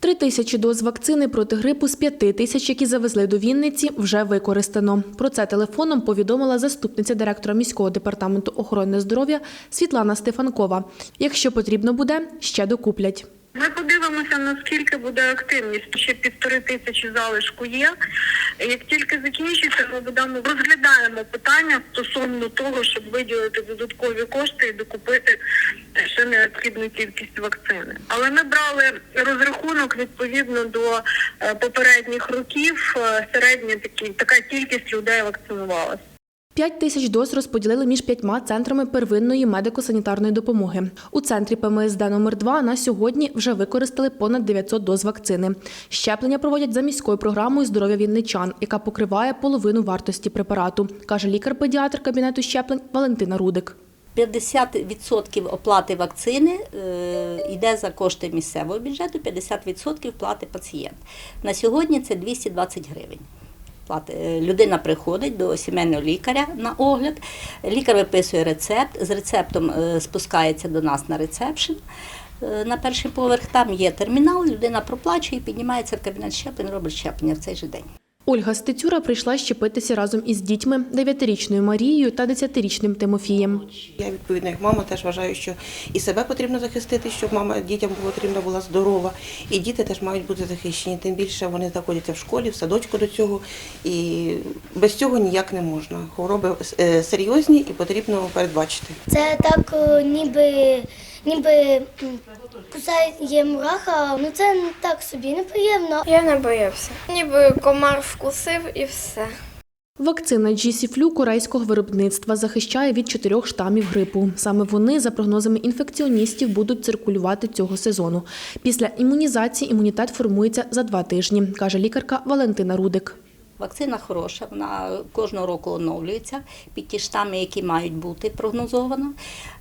Три тисячі доз вакцини проти грипу з п'яти тисяч, які завезли до Вінниці, вже використано. Про це телефоном повідомила заступниця директора міського департаменту охорони здоров'я Світлана Стефанкова. Якщо потрібно буде, ще докуплять. Ми подивимося, наскільки буде активність. Ще півтори тисячі залишку є. Як тільки закінчиться, ми будемо розглядаємо питання стосовно того, щоб виділити додаткові кошти і докупити ще необхідну кількість вакцини. Але ми брали розрахунок відповідно до е, попередніх років. Е, Середня такі така кількість людей вакцинувалася. П'ять тисяч доз розподілили між п'ятьма центрами первинної медико-санітарної допомоги. У центрі ПМСД номер 2 на сьогодні вже використали понад 900 доз вакцини. Щеплення проводять за міською програмою здоров'я вінничан, яка покриває половину вартості препарату, каже лікар-педіатр кабінету щеплень Валентина Рудик. 50% оплати вакцини е, йде за кошти місцевого бюджету, 50% плати пацієнт. На сьогодні це 220 гривень. Е, Людина приходить до сімейного лікаря на огляд, лікар виписує рецепт, з рецептом е, спускається до нас на рецепшн. е, На перший поверх там є термінал, людина проплачує, піднімається в кабінет щеплень, робить щеплення в цей же день. Ольга Стецюра прийшла щепитися разом із дітьми 9-річною Марією та 10-річним Тимофієм. Я відповідно як мама теж вважаю, що і себе потрібно захистити, щоб мама дітям потрібна була здорова, і діти теж мають бути захищені. Тим більше вони знаходяться в школі, в садочку до цього, і без цього ніяк не можна. Хвороби е, серйозні і потрібно передбачити. Це так е, ніби, ніби кусає мураха, ну це так собі неприємно. Я не боявся. Ніби комар вкусив і все. Вакцина GC-Flu корейського виробництва захищає від чотирьох штамів грипу. Саме вони, за прогнозами інфекціоністів, будуть циркулювати цього сезону. Після імунізації імунітет формується за два тижні, каже лікарка Валентина Рудик. Вакцина хороша, вона кожного року оновлюється під ті штами, які мають бути прогнозовано.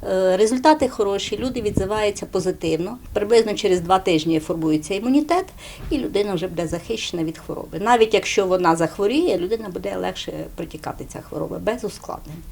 Е, Результати хороші, люди відзиваються позитивно. Приблизно через два тижні формується імунітет, і людина вже буде захищена від хвороби. Навіть якщо вона захворіє, людина буде легше протікати ця хвороба без ускладнень.